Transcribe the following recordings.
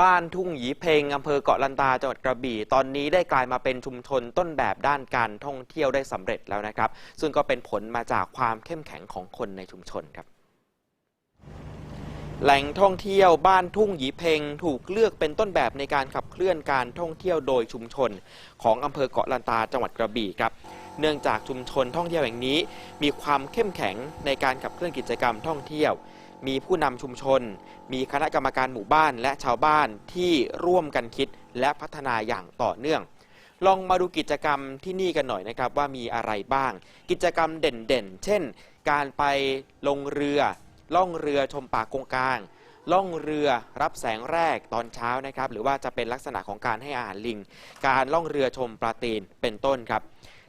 บ้านทุ่งหยีเพงอำเภอเกาะลันตาจังหวัดกระบี่ ตอนนี้ได้กลายมาเป็นชุมชนต้นแบบด้านการท่องเที่ยวได้สำเร็จแล้วนะครับ ซึ่งก็เป็นผลมาจากความเข้มแข็งของคนในชุมชนครับแหล่งท่องเที่ยวบ้านทุ่งหยีเพงถูกเลือกเป็นต้นแบบในการขับเคลื่อนการท่องเที่ยวโดยชุมชน ของอำเภอเกาะลันตาจังหวัดกระบี่ครับ เนื่องจากชุมชนท่องเที่ยวแห่งนี้ มีความเข้มแข็งในการขับเคลื่อนกิจกรรมท่องเที่ยว มีผู้นำชุมชน มีคณะกรรมการหมู่บ้านและชาวบ้านที่ร่วมกันคิดและพัฒนาอย่างต่อเนื่อง ลองมาดูกิจกรรมที่นี่กันหน่อยนะครับว่ามีอะไรบ้าง กิจกรรมเด่นๆ เช่น การไปลงเรือ ล่องเรือชมป่ากงกลาง ล่องเรือรับแสงแรกตอนเช้านะครับ หรือว่าจะเป็นลักษณะของการให้อาหารลิง การล่องเรือชมปลาตีนเป็นต้นครับ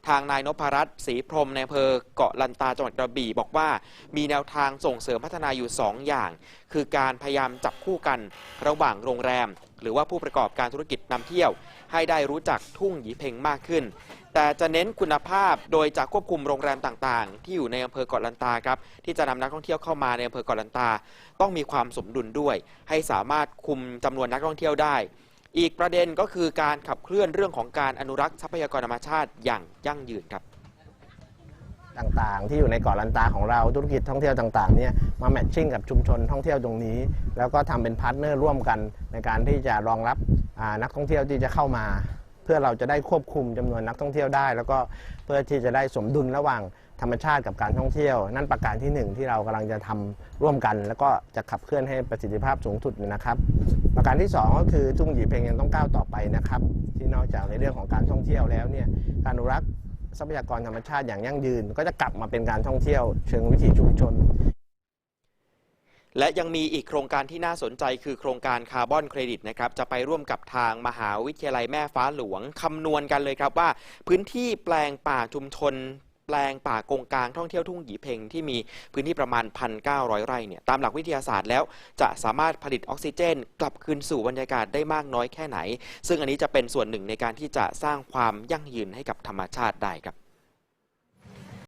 ทางนายนพรัตน์ศรีพรมในอำเภอเกาะลันตาจังหวัดกระบี่บอกว่า มีแนวทางส่งเสริมพัฒนาอยู่ 2 อย่าง คือการพยายามจับคู่กันระหว่างโรงแรม หรือว่าผู้ประกอบการธุรกิจนำเที่ยว ให้ได้รู้จักทุ่งหยีเพ็งมากขึ้น แต่จะเน้นคุณภาพโดยจะควบคุมโรงแรมต่างๆ ที่อยู่ในอำเภอเกาะลันตาครับที่จะนำนักท่องเที่ยวเข้ามาในอำเภอเกาะลันตา ต้องมีความสมดุลด้วย ให้สามารถคุมจำนวนนักท่องเที่ยวได้ อีกประเด็นก็คือการขับเคลื่อนเรื่องของการอนุรักษ์ทรัพยากรธรรมชาติอย่างยั่งยืนครับต่างๆ ที่อยู่ในเกาะลันตาของเราธุรกิจท่องเที่ยวต่างๆเนี่ยมาแมทชิ่งกับชุมชนท่องเที่ยวตรงนี้ แล้วก็ทำเป็นพาร์ทเนอร์ร่วมกันในการที่จะรองรับนักท่องเที่ยวที่จะเข้ามา เพื่อเราจะได้ควบคุมจำนวนนักท่องเที่ยวได้ แล้วก็เพื่อที่จะได้สมดุลระหว่างธรรมชาติกับการท่องเที่ยว นั่นประการที่หนึ่งที่เรากำลังจะทำร่วมกัน แล้วก็จะขับเคลื่อนให้ประสิทธิภาพสูงสุดนะครับ ประการที่สองก็คือทุ่งหยีเพลงยังต้องก้าวต่อไปนะครับ ที่นอกจากในเรื่องของการท่องเที่ยวแล้วเนี่ยการอนุรักษ์ทรัพยากรธรรมชาติอย่างยั่งยืน ก็จะกลับมาเป็นการท่องเที่ยวเชิงวิถีชุมชน และยังมีอีกโครงการที่น่าสนใจคือโครงการคาร์บอนเครดิตนะครับจะไปร่วมกับทางมหาวิทยาลัยแม่ฟ้าหลวงคำนวณกันเลยครับว่า พื้นที่แปลงป่าชุมชนแปลงป่ากงกลางท่องเที่ยวทุ่งหยีเพ็งที่มีพื้นที่ประมาณ 1,900 ไร่เนี่ยตามหลักวิทยาศาสตร์แล้ว จะสามารถผลิตออกซิเจน กลับคืนสู่บรรยากาศได้มากน้อยแค่ไหน ซึ่งอันนี้จะเป็นส่วนหนึ่งในการที่จะสร้างความยั่งยืนให้กับธรรมชาติได้ครับ